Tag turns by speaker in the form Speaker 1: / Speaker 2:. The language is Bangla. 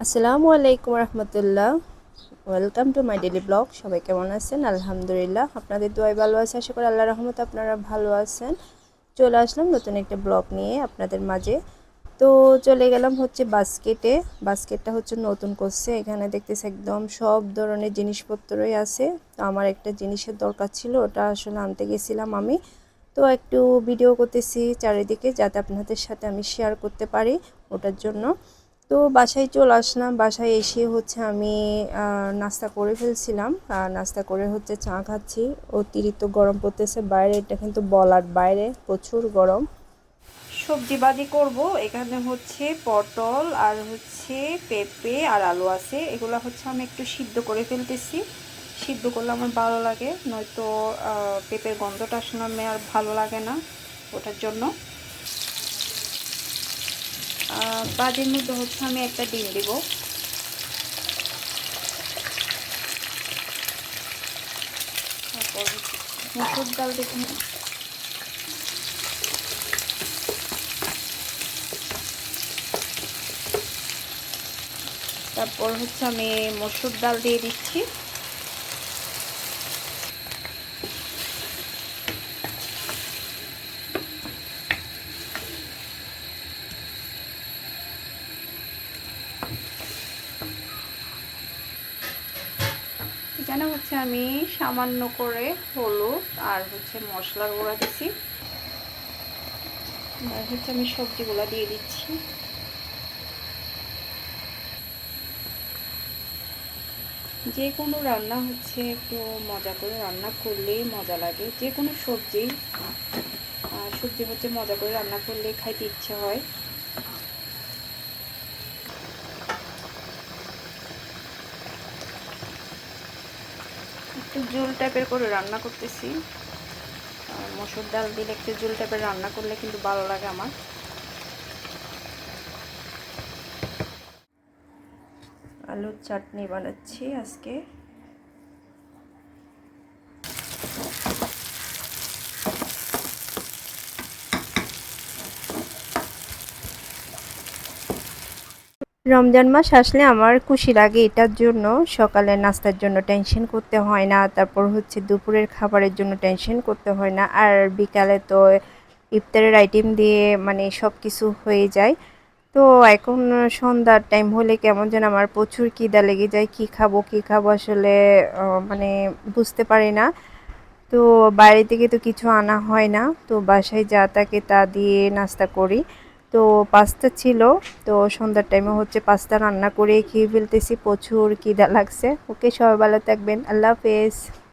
Speaker 1: আসসালামু আলাইকুম রহমতুল্লাহ। Welcome to my daily blog সবাই কেমন আছেন? আলহামদুলিল্লাহ। আপনাদের দোয়াই ভালো আছে। আশা করি আল্লাহ রহমত আপনারা ভালো আছেন। চলে আসলাম নতুন একটা ব্লগ নিয়ে আপনাদের মাঝে। তো চলে গেলাম হচ্ছে বাস্কেটে বাস্কেটটা হচ্ছে নতুন করছে। এখানে দেখতেছি একদম সব ধরনের জিনিসপত্রই আছে। তো আমার একটা জিনিসের দরকার ছিল। ওটা আসলে আনতে গেছিলাম আমি। তো একটু ভিডিও করতেছি চারিদিকে যাতে আপনাদের সাথে আমি শেয়ার করতে পারি ওটার জন্য। তো বাসায় চলে আসলাম, বাসায় এসে হচ্ছে আমি নাস্তা করে ফেলছিলাম। নাস্তা করে হচ্ছে চা খাচ্ছি। অতিরিক্ত গরম পড়তেছে, বাইরে এটা কিন্তু বলার বাইরে, প্রচুর গরম।
Speaker 2: সবজি বাদি করব, এখানে হচ্ছে পটল আর হচ্ছে পেঁপে আর আলু আছে। এগুলো হচ্ছে আমি একটু সিদ্ধ করে ফেলতেছি। সিদ্ধ করলে আমার ভালো লাগে, নয়তো পেঁপের গন্ধটা আসলে আমার আর ভালো লাগে না ওটার জন্য। বাদের মধ্যে হচ্ছে আমি একটা ডিম দিব। মুসুর ডাল দেখুন তারপর হচ্ছে আমি মসুর ডাল দিয়ে দিচ্ছি। এখানে হচ্ছে আমি সামান্য করে হলুদ আর হচ্ছে মশলার গুঁড়া দিচ্ছি আর হচ্ছে আমি সবজিগুলো দিয়ে দিচ্ছি। যে কোনো রান্না হচ্ছে একটু মজা করে রান্না করলেই মজা লাগে। যে কোনো সবজি সবজি হচ্ছে মজা করে রান্না করলে খাইতে ইচ্ছে হয়। জুল টাইপের করে রান্না করতেছি। মসুর ডাল দিলে একটু জুল টাইপের রান্না করলে কিন্তু ভালো লাগে আমার।
Speaker 1: আলুর চাটনি বানাচ্ছি আজকে। রমজান মাস আসলে আমার খুশি লাগে এটার জন্য সকালে নাস্তার জন্য টেনশন করতে হয় না, তারপর হচ্ছে দুপুরের খাবারের জন্য টেনশন করতে হয় না, আর বিকালে তো ইফতারের আইটেম দিয়ে মানে সব কিছু হয়ে যায়। তো এখন সন্ধ্যার টাইম হলে কেমন যেন আমার প্রচুর খিদা লেগে যায়, কি খাব কি খাব আসলে মানে বুঝতে পারি না। তো বাইরে থেকে তো কিছু আনা হয় না, তো বাসায় যা থাকে তা দিয়ে নাস্তা করি। তো পাস্তা ছিল, তো সন্ধ্যার টাইমে হচ্ছে পাস্তা রান্না করে খেয়ে ফেলতেছি। প্রচুর কিদা লাগছে। ওকে, সবাই ভালো থাকবেন। আল্লাহ হাফেজ।